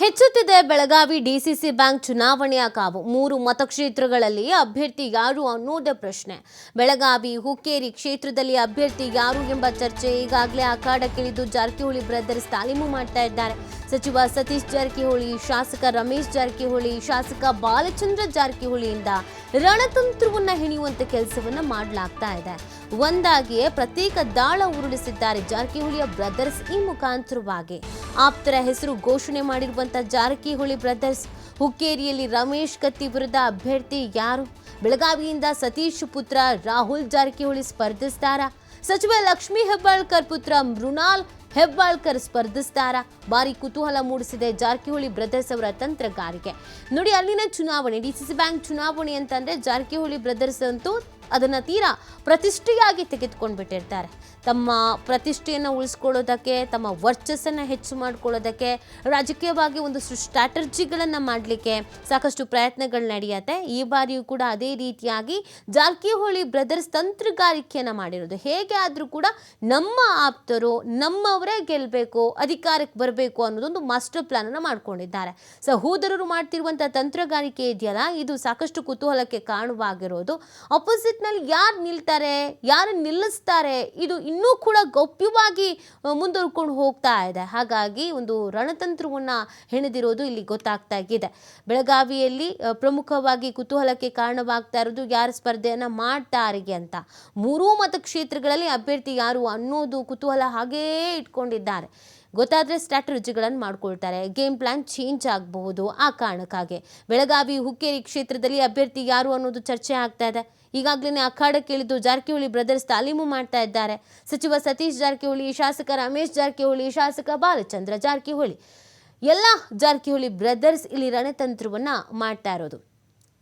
ಹೆಚ್ಚುತ್ತಿದೆ Belagavi DCC bank ಚುನಾವಣೆಯ ಕಾವು. ಮೂರು ಮತಕ್ಷೇತ್ರಗಳಲ್ಲಿ ಅಭ್ಯರ್ಥಿ ಯಾರು ಅನ್ನೋದೇ ಪ್ರಶ್ನೆ. ಬೆಳಗಾವಿ ಹುಕ್ಕೇರಿ ಕ್ಷೇತ್ರದಲ್ಲಿ ಅಭ್ಯರ್ಥಿ ಯಾರು ಎಂಬ ಚರ್ಚೆ ಈಗಾಗಲೇ ಅಖಾಡಕ್ಕಿಳಿದು ಜಾರಕಿಹೊಳಿ ಬ್ರದರ್ಸ್ ತಾಲೀಮು ಮಾಡ್ತಾ ಇದ್ದಾರೆ. ಸಚಿವ ಸತೀಶ್ ಜಾರಕಿಹೊಳಿ, ಶಾಸಕ ರಮೇಶ್ ಜಾರಕಿಹೊಳಿ, ಶಾಸಕ ಬಾಲಚಂದ್ರ ಜಾರಕಿಹೊಳಿಯಿಂದ ರಣತಂತ್ರವನ್ನ ಹೆಣೆಯುವಂತ ಕೆಲಸವನ್ನ ಮಾಡಲಾಗ್ತಾ ಇದೆ. ಒಂದಾಗಿಯೇ ಪ್ರತ್ಯೇಕ ದಾಳ ಉರುಳಿಸಿದ್ದಾರೆ ಜಾರಕಿಹೊಳಿಯ ಬ್ರದರ್ಸ್ ಈ ಮುಖಾಂತರವಾಗಿ. ಆಪ್ತರ ಹೆಸರು ಘೋಷಣೆ ಮಾಡಿರುವಂತ ಜಾರಕಿಹೊಳಿ ಬ್ರದರ್ಸ್, ಹುಕ್ಕೇರಿಯಲ್ಲಿ ರಮೇಶ್ ಕತ್ತಿ ವಿರುದ್ಧ ಅಭ್ಯರ್ಥಿ ಯಾರು? ಬೆಳಗಾವಿಯಿಂದ ಸತೀಶ್ ಪುತ್ರ ರಾಹುಲ್ ಜಾರಕಿಹೊಳಿ ಸ್ಪರ್ಧಿಸ್ತಾರಾ? ಸಚಿವ ಲಕ್ಷ್ಮೀ ಹೆಬ್ಬಾಳ್ಕರ್ ಪುತ್ರ ಮೃಣಾಲ್ ಹೆಬ್ಬಾಳ್ಕರ್ ಸ್ಪರ್ಧಿಸ್ತಾರ. ಭಾರಿ ಕುತೂಹಲ ಮೂಡಿಸಿದೆ ಜಾರಕಿಹೊಳಿ ಬ್ರದರ್ಸ್ ಅವರ ತಂತ್ರಗಾರಿಕೆ. ನೋಡಿ, ಅಲ್ಲಿನ ಚುನಾವಣೆ ಡಿಸಿಸಿ ಬ್ಯಾಂಕ್ ಚುನಾವಣೆ ಅಂತಂದ್ರೆ ಜಾರಕಿಹೊಳಿ ಬ್ರದರ್ಸ್ ಅಂತೂ ಅದನ್ನ ತೀರಾ ಪ್ರತಿಷ್ಠೆಯಾಗಿ ತೆಗೆದುಕೊಂಡು ಬಿಟ್ಟಿರ್ತಾರೆ. ತಮ್ಮ ಪ್ರತಿಷ್ಠೆಯನ್ನು ಉಳಿಸ್ಕೊಳ್ಳೋದಕ್ಕೆ, ತಮ್ಮ ವರ್ಚಸ್ಸನ್ನು ಹೆಚ್ಚು ಮಾಡ್ಕೊಳ್ಳೋದಕ್ಕೆ, ರಾಜಕೀಯವಾಗಿ ಒಂದು ಸ್ಟ್ರಾಟರ್ಜಿಗಳನ್ನು ಮಾಡಲಿಕ್ಕೆ ಸಾಕಷ್ಟು ಪ್ರಯತ್ನಗಳು ನಡೆಯುತ್ತೆ. ಈ ಬಾರಿಯೂ ಕೂಡ ಅದೇ ರೀತಿಯಾಗಿ ಜಾರಕಿಹೊಳಿ ಬ್ರದರ್ಸ್ ತಂತ್ರಗಾರಿಕೆಯನ್ನು ಮಾಡಿರೋದು. ಹೇಗೆ ಆದರೂ ಕೂಡ ನಮ್ಮ ಆಪ್ತರು ನಮ್ಮವರೇ ಗೆಲ್ಲಬೇಕು ಅಧಿಕಾರಕ್ಕೆ ಬರಬೇಕು ಅನ್ನೋದೊಂದು ಮಾಸ್ಟರ್ ಪ್ಲಾನನ್ನು ಮಾಡ್ಕೊಂಡಿದ್ದಾರೆ. ಸಹೋದರರು ಮಾಡ್ತಿರುವಂಥ ತಂತ್ರಗಾರಿಕೆ ಇದೆಯಲ್ಲ, ಇದು ಸಾಕಷ್ಟು ಕುತೂಹಲಕ್ಕೆ ಕಾರಣವಾಗಿರೋದು. ಆಪೋಸಿಟ್ನಲ್ಲಿ ಯಾರು ನಿಲ್ತಾರೆ, ಯಾರು ನಿಲ್ಲಿಸ್ತಾರೆ, ಇದು ಇನ್ನೂ ಕೂಡ ಗೌಪ್ಯವಾಗಿ ಮುಂದುವರ್ಕೊಂಡು ಹೋಗ್ತಾ ಇದೆ. ಹಾಗಾಗಿ ಒಂದು ರಣತಂತ್ರವನ್ನು ಹೆಣೆದಿರೋದು ಇಲ್ಲಿ ಗೊತ್ತಾಗ್ತಾ ಇದೆ. ಬೆಳಗಾವಿಯಲ್ಲಿ ಪ್ರಮುಖವಾಗಿ ಕುತೂಹಲಕ್ಕೆ ಕಾರಣವಾಗ್ತಾ ಇರೋದು ಯಾರು ಸ್ಪರ್ಧೆಯನ್ನು ಮಾಡ್ತಾರೆ ಅಂತ. ಮೂರೂ ಮತಕ್ಷೇತ್ರಗಳಲ್ಲಿ ಅಭ್ಯರ್ಥಿ ಯಾರು ಅನ್ನೋದು ಕುತೂಹಲ ಹಾಗೇ ಇಟ್ಕೊಂಡಿದ್ದಾರೆ. ಗೊತ್ತಾದರೆ ಸ್ಟ್ರಾಟಜಿಗಳನ್ನು ಮಾಡ್ಕೊಳ್ತಾರೆ. ಗೇಮ್ ಪ್ಲಾನ್ ಚೇಂಜ್ ಆಗಬಹುದು ಆ ಕಾರಣಕ್ಕಾಗಿ. ಬೆಳಗಾವಿ ಹುಕ್ಕೇರಿ ಕ್ಷೇತ್ರದಲ್ಲಿ ಅಭ್ಯರ್ಥಿ ಯಾರು ಅನ್ನೋದು ಚರ್ಚೆ ಆಗ್ತಾ ಇದೆ. ಈಗಾಗಲೇ ಅಖಾಡಕ್ಕೆ ಇಳಿದು ಜಾರಕಿಹೊಳಿ ಬ್ರದರ್ಸ್ ತಾಲೀಮು ಮಾಡ್ತಾ ಇದ್ದಾರೆ. ಸಚಿವ ಸತೀಶ್ ಜಾರಕಿಹೊಳಿ, ಶಾಸಕ ರಮೇಶ್ ಜಾರಕಿಹೊಳಿ, ಶಾಸಕ ಬಾಲಚಂದ್ರ ಜಾರಕಿಹೊಳಿ. ಎಲ್ಲ ಜಾರಕಿಹೊಳಿ ಬ್ರದರ್ಸ್ ಇಲ್ಲಿ ರಣತಂತ್ರವನ್ನ ಮಾಡ್ತಾ ಇರೋದು.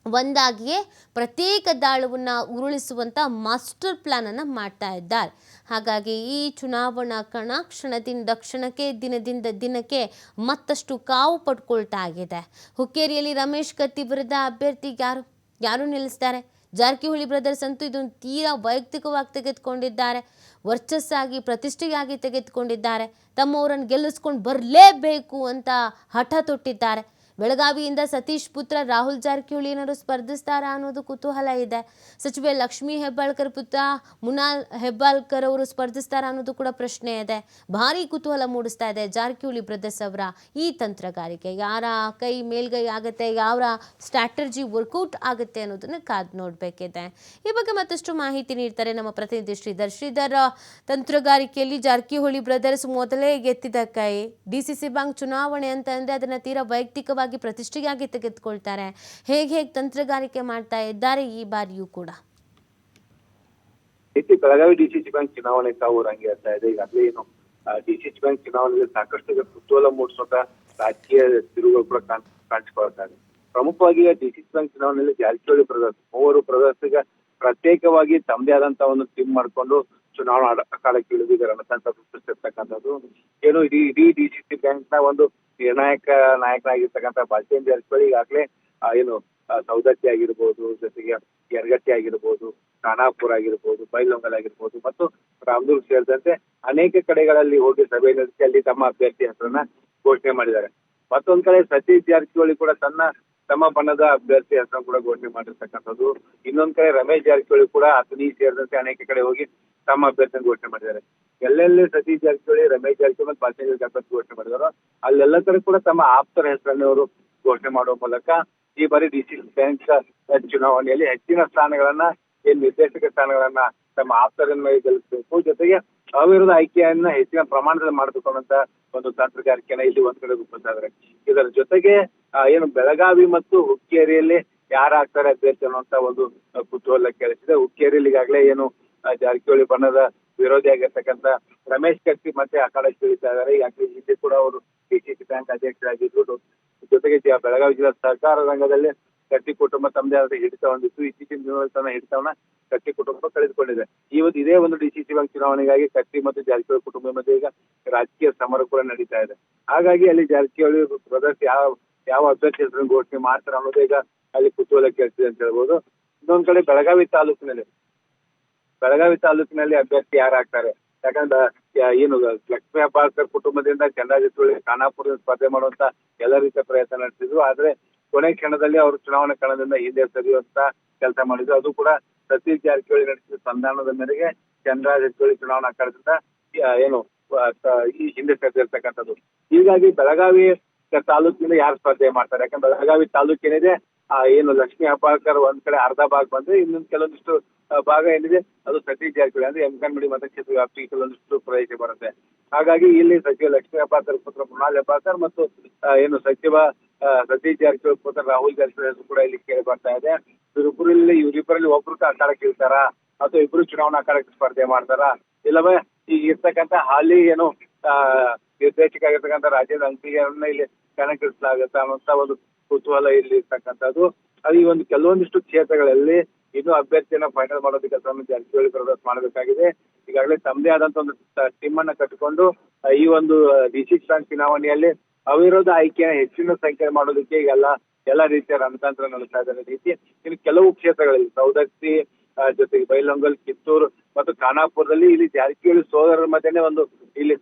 ಒಂದಾಗಿಯೇ ಪ್ರತ್ಯೇಕ ದಾಳವನ್ನು ಉರುಳಿಸುವಂಥ ಮಾಸ್ಟರ್ ಪ್ಲಾನನ್ನು ಮಾಡ್ತಾ ಇದ್ದಾರೆ. ಹಾಗಾಗಿ ಈ ಚುನಾವಣಾ ಕಣ ಕ್ಷಣದಿಂದ ಕ್ಷಣಕ್ಕೆ, ದಿನದಿಂದ ದಿನಕ್ಕೆ ಮತ್ತಷ್ಟು ಕಾವು ಪಡ್ಕೊಳ್ತಾ ಆಗಿದೆ. ಹುಕ್ಕೇರಿಯಲ್ಲಿ ರಮೇಶ್ ಕತ್ತಿ ವಿರುದ್ಧ ಅಭ್ಯರ್ಥಿ ಯಾರು ಯಾರು ನಿಲ್ಲಿಸ್ತಾರೆ? ಜಾರಕಿಹೊಳಿ ಬ್ರದರ್ಸ್ ಅಂತೂ ಇದನ್ನು ತೀರಾ ವೈಯಕ್ತಿಕವಾಗಿ ತೆಗೆದುಕೊಂಡಿದ್ದಾರೆ. ವರ್ಚಸ್ಸಾಗಿ ಪ್ರತಿಷ್ಠೆಯಾಗಿ ತೆಗೆದುಕೊಂಡಿದ್ದಾರೆ. ತಮ್ಮವರನ್ನು ಗೆಲ್ಲಿಸ್ಕೊಂಡು ಬರಲೇಬೇಕು ಅಂತ ಹಠ ತೊಟ್ಟಿದ್ದಾರೆ. ಬೆಳಗಾವಿಯಿಂದ ಸತೀಶ್ ಪುತ್ರ ರಾಹುಲ್ ಜಾರಕಿಹೊಳಿ ಏನಾದ್ರು ಸ್ಪರ್ಧಿಸ್ತಾರಾ ಅನ್ನೋದು ಕುತೂಹಲ ಇದೆ. ಸಚಿವೆ ಲಕ್ಷ್ಮೀ ಹೆಬ್ಬಾಳ್ಕರ್ ಪುತ್ರ ಮುನಾಲ್ ಹೆಬ್ಬಾಳ್ಕರ್ ಅವರು ಸ್ಪರ್ಧಿಸ್ತಾರಾ ಅನ್ನೋದು ಕೂಡ ಪ್ರಶ್ನೆ ಇದೆ. ಭಾರಿ ಕುತೂಹಲ ಮೂಡಿಸ್ತಾ ಇದೆ ಜಾರಕಿಹೊಳಿ ಬ್ರದರ್ಸ್ ಅವರ ಈ ತಂತ್ರಗಾರಿಕೆ. ಯಾರ ಕೈ ಮೇಲ್ಗೈ ಆಗುತ್ತೆ ಯಾರ ಸ್ಟ್ರಾಟರ್ಜಿ ವರ್ಕೌಟ್ ಆಗುತ್ತೆ ಅನ್ನೋದನ್ನ ಕಾದ್ ನೋಡಬೇಕಿದೆ. ಈ ಬಗ್ಗೆ ಮತ್ತಷ್ಟು ಮಾಹಿತಿ ನೀಡ್ತಾರೆ ನಮ್ಮ ಪ್ರತಿನಿಧಿ ಶ್ರೀಧರ್. ಶ್ರೀಧರ್, ತಂತ್ರಗಾರಿಕೆಯಲ್ಲಿ ಜಾರಕಿಹೊಳಿ ಬ್ರದರ್ಸ್ ಮೊದಲೇ ಗೆತ್ತಿದ ಕೈ. ಸಿ ಬ್ಯಾಂಕ್ ಚುನಾವಣೆ ಅಂತ ಅಂದ್ರೆ ಅದನ್ನ ತೀರಾ ವೈಯಕ್ತಿಕವಾಗಿ ಪ್ರತಿಷ್ಠೆಯಾಗಿ ತೆಗೆದುಕೊಳ್ತಾರೆ. ಹೇಗೆ ಹೇಗೆ ತಂತ್ರಗಾರಿಕೆ ಮಾಡ್ತಾ ಇದ್ದಾರೆ ಈ ಬಾರಿಯೂ ಕೂಡ? ಬೆಳಗಾವಿ ಡಿಸಿಸಿ ಬ್ಯಾಂಕ್ ಚುನಾವಣೆ ತಾವು ರಂಗೆ ಆಗ್ತಾ ಇದೆ. ಈಗಾಗಲೇ ಏನು ಡಿಸಿಸಿ ಬ್ಯಾಂಕ್ ಚುನಾವಣೆಯಲ್ಲಿ ಸಾಕಷ್ಟು ಕುತೂಹಲ ಮೂಡಿಸುವಂತ ರಾಜಕೀಯ ತಿರುಗಳು ಕೂಡ ಕಾಣ್ ಕಾಣಿಸ್ಕೊಳ್ತಾ ಇದೆ. ಪ್ರಮುಖವಾಗಿ ಡಿಸಿಸಿ ಬ್ಯಾಂಕ್ ಚುನಾವಣೆಯಲ್ಲಿ ಜಾರಕಿಹೊಳಿ ಬ್ರದರ್ಸ್, ಮೂವರು ಬ್ರದರ್ಸ್ ಈಗ ಪ್ರತ್ಯೇಕವಾಗಿ ತಮ್ಮದೇ ಆದಂತ ಒಂದು ಟೀಮ್ ಮಾಡ್ಕೊಂಡು ಚುನಾವಣಾ ಕಾಲಕ್ಕೆ ಅಖಾಡಕ್ಕೆ ಇಳಿದು ರಣತಂತ್ರ ಸೃಷ್ಟಿಸಿರ್ತಕ್ಕಂಥದ್ದು. ಏನು, ಇಡೀ ಇಡೀ ಡಿಸಿಸಿ ಬ್ಯಾಂಕ್ನ ಒಂದು ನಿರ್ಣಾಯಕ ನಾಯಕನಾಗಿರ್ತಕ್ಕಂಥ ಬಾಲಚಂದ್ರ ಜಾರಕಿಹೊಳಿ ಈಗಾಗಲೇ ಏನು ಸೌದತ್ತಿ ಆಗಿರ್ಬೋದು, ಜೊತೆಗೆ ಯರಗಟ್ಟಿ ಆಗಿರ್ಬೋದು, ಖಾನಾಪುರ ಆಗಿರ್ಬೋದು, ಬೈಲೊಂಗಲ್ ಆಗಿರ್ಬೋದು, ಮತ್ತು ರಾಮದುರ್ಗ್ ಸೇರಿದಂತೆ ಅನೇಕ ಕಡೆಗಳಲ್ಲಿ ಹೋಗಿ ಸಭೆ ನಡೆಸಿ ಅಲ್ಲಿ ತಮ್ಮ ಅಭ್ಯರ್ಥಿ ಹೆಸರನ್ನ ಘೋಷಣೆ ಮಾಡಿದ್ದಾರೆ. ಮತ್ತೊಂದ್ ಕಡೆ ಸತೀಶ್ ಜಾರಕಿಹೊಳಿ ಕೂಡ ತನ್ನ, ತಮ್ಮ ಬಣ್ಣದ ಅಭ್ಯರ್ಥಿ ಹೆಸರನ್ನು ಕೂಡ ಘೋಷಣೆ ಮಾಡಿರ್ತಕ್ಕಂಥದ್ದು. ಇನ್ನೊಂದ್ ಕಡೆ ರಮೇಶ್ ಜಾರಕಿಹೊಳಿ ಕೂಡ ಅತನಿ ಸೇರಿದಂತೆ ಅನೇಕ ಕಡೆ ಹೋಗಿ ತಮ್ಮ ಅಭ್ಯರ್ಥಿಯನ್ನು ಘೋಷಣೆ ಮಾಡಿದ್ದಾರೆ. ಎಲ್ಲೆಲ್ಲಿ ಸತೀಶ್ ಜಾರಕಿಹೊಳಿ, ರಮೇಶ್ ಜಾರಕಿಹೊಳಿ, ಮತ್ತು ಬಾಲಚಂದ್ರ ಅಭ್ಯರ್ಥಿ ಘೋಷಣೆ ಮಾಡಿದಾರೋ, ಅಲ್ಲೆಲ್ಲ ಕಡೆ ಕೂಡ ತಮ್ಮ ಆಪ್ತರ ಹೆಸರನ್ನು ಅವರು ಘೋಷಣೆ ಮಾಡುವ ಮೂಲಕ ಈ ಬಾರಿ ಡಿಸಿ ಬ್ಯಾಂಕ್ ಚುನಾವಣೆಯಲ್ಲಿ ಹೆಚ್ಚಿನ ಸ್ಥಾನಗಳನ್ನ, ಏನ್ ನಿರ್ದೇಶಕ ಸ್ಥಾನಗಳನ್ನ ತಮ್ಮ ಆಪ್ತರನ್ನ ಗೆಲ್ಲಿಸಬೇಕು, ಜೊತೆಗೆ ಅವಿರೋಧ ಆಯ್ಕೆಯನ್ನ ಹೆಚ್ಚಿನ ಪ್ರಮಾಣದಲ್ಲಿ ಮಾಡಬೇಕು ಒಂದು ತಂತ್ರಗಾರಿಕೆಯನ್ನ ಇಲ್ಲಿ ಒಂದ್ ಕಡೆ ರೂಪಿಸಿದ್ದಾರೆ ಇದರ ಜೊತೆಗೆ ಏನು ಬೆಳಗಾವಿ ಮತ್ತು ಹುಕ್ಕೇರಿಯಲ್ಲಿ ಯಾರಾಗ್ತಾರೆ ಅಭ್ಯರ್ಥಿ ಅನ್ನುವಂತ ಒಂದು ಕುತೂಹಲ ಕೇಳಿಸಿದೆ ಹುಕ್ಕೇರಿಯಲ್ಲಿ ಈಗಾಗಲೇ ಏನು ಜಾರಕಿಹೊಳಿ ಬಣ್ಣದ ವಿರೋಧಿ ಆಗಿರ್ತಕ್ಕಂಥ ರಮೇಶ್ ಕತ್ತಿ ಮತ್ತೆ ಅಖಾಡಕ್ಕೆ ಇಳಿತಾ ಇದ್ದಾರೆ. ಯಾಕೆ ಹಿಂದೆ ಕೂಡ ಅವರು ಡಿಸಿಸಿ ಬ್ಯಾಂಕ್ ಅಧ್ಯಕ್ಷರಾಗಿದ್ರು ಜೊತೆಗೆ ಬೆಳಗಾವಿ ಜಿಲ್ಲಾ ಸಹಕಾರ ರಂಗದಲ್ಲಿ ಕಟ್ಟಿ ಕುಟುಂಬ ತಮ್ಮದೇ ಆದ ಹಿಡಿತ ಹೊಂದಿತ್ತು ಇತ್ತೀಚಿನ ದಿನಗಳಲ್ಲಿ ತನ್ನ ಹಿಡಿತವನ್ನ ಕಟ್ಟಿ ಕುಟುಂಬ ಕಳೆದುಕೊಂಡಿದೆ. ಇವತ್ತು ಇದೇ ಒಂದು ಡಿಸಿಸಿ ಬ್ಯಾಂಕ್ ಚುನಾವಣೆಗಾಗಿ ಕಟ್ಟಿ ಮತ್ತು ಜಾರಕಿಹೊಳಿ ಕುಟುಂಬ ಮಧ್ಯೆ ಈಗ ರಾಜಕೀಯ ಸಮರ ಕೂಡ ನಡೀತಾ ಇದೆ. ಹಾಗಾಗಿ ಅಲ್ಲಿ ಜಾರಕಿಹೊಳಿ ಬ್ರದರ್ಸ್ ಯಾವ ಯಾವ ಅಭ್ಯರ್ಥಿ ಘೋಷಣೆ ಮಾಡ್ತಾರೆ ಅನ್ನೋದು ಈಗ ಅಲ್ಲಿ ಕುತೂಹಲ ಕೇಳ್ತಿದೆ ಅಂತ ಹೇಳ್ಬೋದು. ಇನ್ನೊಂದ್ ಕಡೆ ಬೆಳಗಾವಿ ತಾಲೂಕಿನಲ್ಲಿ ಬೆಳಗಾವಿ ತಾಲೂಕಿನಲ್ಲಿ ಅಭ್ಯರ್ಥಿ ಯಾರಾಗ್ತಾರೆ ಯಾಕಂದ್ರೆ ಏನು, ಲಕ್ಷ್ಮೀ ಹೆಬ್ಬಾಳ್ಕರ್ ಕುಟುಂಬದಿಂದ ಚಂದ್ರಾಜಿತ್ರುಳಿ ಖಾನಾಪುರ ಸ್ಪರ್ಧೆ ಮಾಡುವಂತ ಎಲ್ಲ ರೀತಿಯ ಪ್ರಯತ್ನ ನಡೆಸಿದ್ರು. ಆದ್ರೆ, ಕೊನೆ ಕ್ಷಣದಲ್ಲಿ ಅವರು ಚುನಾವಣಾ ಕಣದಿಂದ ಹಿಂದೆ ಸರಿಯುವಂತ ಕೆಲಸ ಮಾಡಿದ್ರು. ಅದು ಕೂಡ ಸತೀಶ್ ಜಾರಕಿಹೊಳಿ ನಡೆಸಿದ ಸಂಧಾನದ ಮೇರೆಗೆ ಚಂದ್ರಾಜಿತ್ರುಳಿ ಚುನಾವಣಾ ಕಣದಿಂದ ಏನು ಈ ಹಿಂದೆ ಸರಿದಿರ್ತಕ್ಕಂಥದ್ದು. ಹೀಗಾಗಿ ಬೆಳಗಾವಿ ತಾಲೂಕಿನಿಂದ ಯಾರು ಸ್ಪರ್ಧೆ ಮಾಡ್ತಾರೆ? ಯಾಕಂದ್ರೆ ಬೆಳಗಾವಿ ತಾಲೂಕೇನಿದೆ ಏನು, ಲಕ್ಷ್ಮೀ ಹೆಬ್ಬಾಳ್ಕರ್ ಒಂದ್ ಕಡೆ ಅರ್ಧ ಭಾಗ ಬಂದ್ರೆ ಇನ್ನೊಂದು ಕೆಲವೊಂದಿಷ್ಟು ಭಾಗ ಏನಿದೆ ಅದು ಸತೀಶ್ ಜಾರಕಿಹೊಳಿ. ಅಂದ್ರೆ ಎಂಕನ್ಮಡಿ ಮತಕ್ಷೇತ್ರ ವ್ಯಾಪ್ತಿಗೆ ಕೆಲವೊಂದಿಷ್ಟು ಪ್ರದೇಶ ಬರುತ್ತೆ. ಹಾಗಾಗಿ ಇಲ್ಲಿ ಸಚಿವ ಲಕ್ಷ್ಮೀ ಹೆಬ್ಬಾಳ್ಕರ್ ಪುತ್ರ ಮೃಣಾಲ್ ಹೆಬ್ಬಾಳ್ಕರ್ ಮತ್ತು ಏನು ಸಚಿವ ಸತಿ ಸತೀಶ್ ಜಾರಕಿಹೊಳಿ ಪುತ್ರ ರಾಹುಲ್ ಜಾರಕಿಹೊಳಿ ಹೆಸರು ಕೂಡ ಇಲ್ಲಿ ಕೇಳಿ ಬರ್ತಾ ಇದೆ. ಇವರಿಬ್ಬರಲ್ಲಿ ಇವರಿಬ್ಬರಲ್ಲಿ ಒಬ್ರು ಅಖಾಡಕ್ಕೆ ಇರ್ತಾರಾ? ಅಥವಾ ಇಬ್ರು ಚುನಾವಣಾ ಅಖಾಡಕ್ಕೆ ಸ್ಪರ್ಧೆ ಮಾಡ್ತಾರ? ಇಲ್ಲವೇ ಈಗ ಇರ್ತಕ್ಕಂಥ ಹಾಲಿ ಏನು ನಿರ್ದೇಶಕ ಆಗಿರ್ತಕ್ಕಂಥ ರಾಜ್ಯದ ಅಂಕಿಗೆಯನ್ನ ಇಲ್ಲಿ ಕಣಕ್ಕಿಳಿಸಲಾಗುತ್ತೆ ಅನ್ನುವಂತ ಒಂದು ಕುತೂಹಲ ಇಲ್ಲಿ ಇರ್ತಕ್ಕಂಥದ್ದು. ಅದು ಈ ಒಂದು ಕೆಲವೊಂದಿಷ್ಟು ಕ್ಷೇತ್ರಗಳಲ್ಲಿ ಇನ್ನೂ ಅಭ್ಯರ್ಥಿಯನ್ನ ಫೈನಲ್ ಮಾಡೋದಕ್ಕೆ ಸಮಿತಿ ಜಾರಕಿಹೊಳಿ ಪ್ರವೇಶ ಮಾಡಬೇಕಾಗಿದೆ. ಈಗಾಗಲೇ ತಮ್ಮದೇ ಆದಂತ ಒಂದು ಟೀಮ್ ಅನ್ನ ಕಟ್ಟಿಕೊಂಡು ಈ ಒಂದು ಡಿಸಿಕ್ಸ್ ಬ್ಯಾಂಕ್ ಚುನಾವಣೆಯಲ್ಲಿ ಅವಿರೋಧ ಆಯ್ಕೆಯ ಹೆಚ್ಚಿನ ಸಂಖ್ಯೆ ಮಾಡೋದಕ್ಕೆ ಈಗೆಲ್ಲ ಎಲ್ಲಾ ರೀತಿಯ ರಣತಂತ್ರ ನಡೆಸ್ತಾ ಇದ್ದಾರೆ ರೀತಿ ಇನ್ನು ಕೆಲವು ಕ್ಷೇತ್ರಗಳಲ್ಲಿ ಸೌದತ್ತಿ ಜೊತೆಗೆ ಬೈಲಂಗಲ್ ಕಿತ್ತೂರು ಮತ್ತು ಖಾನಾಪುರದಲ್ಲಿ ಇಲ್ಲಿ ಜಾರಕಿಹೊಳಿ ಸೋದರರ ಮಧ್ಯೆನೇ ಒಂದು ಇಲ್ಲಿ